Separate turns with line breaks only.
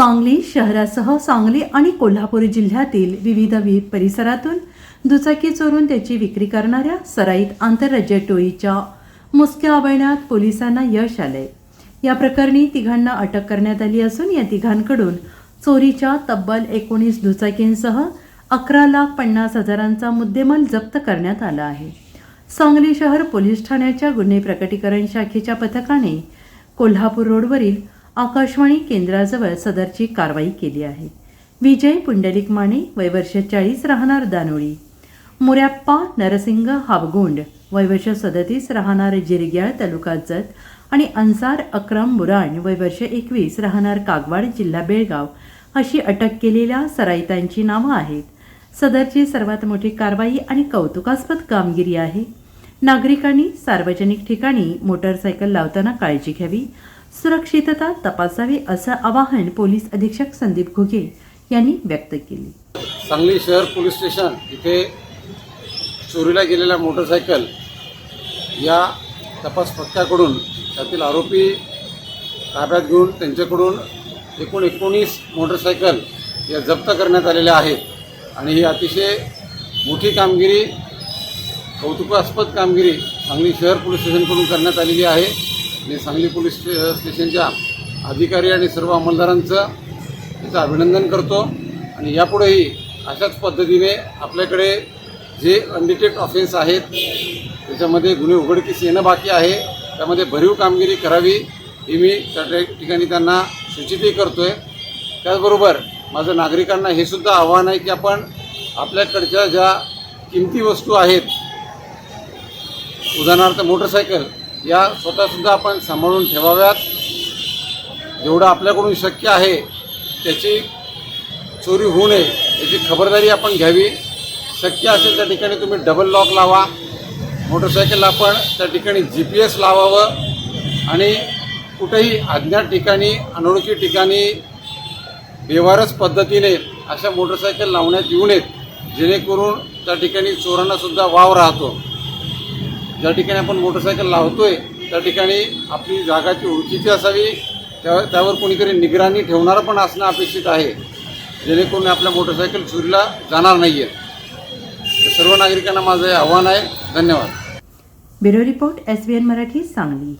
सांगली शहरासह सांगली आणि कोल्हापूर जिल्ह्यातील विविध वि परिसरातून दुचाकी चोरून त्याची विक्री करणाऱ्या सराईत आंतरराज्य टोळीच्या मुसक्या अभयण्यात पोलिसांना यश आले या प्रकरणी तिघांना अटक करण्यात आली असून या तिघांकडून चोरीच्या तब्बल एकोणीस दुचाकींसह अकरा लाख पन्नास हजारांचा मुद्देमाल जप्त करण्यात आला आहे. सांगली शहर पोलीस ठाण्याच्या गुन्हे प्रकटीकरण शाखेच्या पथकाने कोल्हापूर रोडवरील आकाशवाणी केंद्राजवळ सदरची कारवाई केली आहे. विजय पुंडलिक माने वयवर्ष चाळीस राहणार दानोळी. मुऱ्याप्पा नरसिंग हावगोंड वयवर्ष सदतीस राहणार जिरग्याळ तालुका जत आणि अन्सार अक्रम बुराण वयवर्ष एकवीस राहणार कागवाड जिल्हा बेळगाव अशी अटक केलेल्या सराईतांची नावं आहेत. सदरची सर्वात मोठी कारवाई आणि कौतुकास्पद कामगिरी आहे. नागरिकांनी सार्वजनिक ठिकाणी मोटरसायकल लावताना काळजी घ्यावी सुरक्षितता तपासावी असं आवाहन पोलीस अधीक्षक संदीप घुगे यांनी व्यक्त केले.
सांगली शहर पोलीस स्टेशन इथे चोरीला गेलेल्या मोटरसायकल या तपास पथकाकडून त्यातील आरोपी ताब्यात घेऊन त्यांच्याकडून एकूण एकोणीस मोटरसायकल या जप्त करण्यात आलेल्या आहेत. आणि ही अतिशय मोठी कामगिरी कौतुकास्पद कामगिरी सांगली शहर पोलीस स्टेशनकडून करण्यात आलेली आहे. आणि सांगली पोलीस स्टे- स्टेशनच्या अधिकारी आणि सर्व अंमलदारांचं त्याचं अभिनंदन करतो. आणि यापुढेही अशाच पद्धतीने आपल्याकडे जे अनडिटेक्ट ऑफेन्स आहेत त्याच्यामध्ये गुन्हे उघडकीस येणं बाकी आहे. त्यामध्ये भरीव कामगिरी करावी ही मी त्या ठिकाणी त्यांना सूचितही करतो आहे त्याचबरोबर माझं नागरिकांना हे सुद्धा आव्हान आहे की आपण आपल्याकडच्या ज्या किमती वस्तू आहेत उदाहरणार्थ मोटरसायकल या स्वतःसुद्धा आपण सांभाळून ठेवाव्यात. जेवढं आपल्याकडून शक्य आहे त्याची चोरी होऊ नये याची खबरदारी आपण घ्यावी. शक्य असेल त्या ठिकाणी तुम्ही डबल लॉक लावा. मोटरसायकलला आपण त्या ठिकाणी जी पी एस लावावं. आणि कुठेही अज्ञात ठिकाणी अनोळखी ठिकाणी व्यवहारच पद्धतीने अशा मोटरसायकल लावण्यात येऊ नयेत. जेणेकरून त्या ठिकाणी चोरांनासुद्धा वाव राहतो. ज्या ठिकाणी आपण मोटरसायकल लावतोय त्या ठिकाणी आपली जागाची ओळखीची असावी त्या त्यावर कोणीतरी निगराणी ठेवणारं पण असणं अपेक्षित आहे. जेणेकरून आपल्या मोटरसायकल चोरीला जाणार नाही आहे सर्व नागरिकांना माझं आव्हान आहे. धन्यवाद.
Bureau report S B N Marathi Sangli.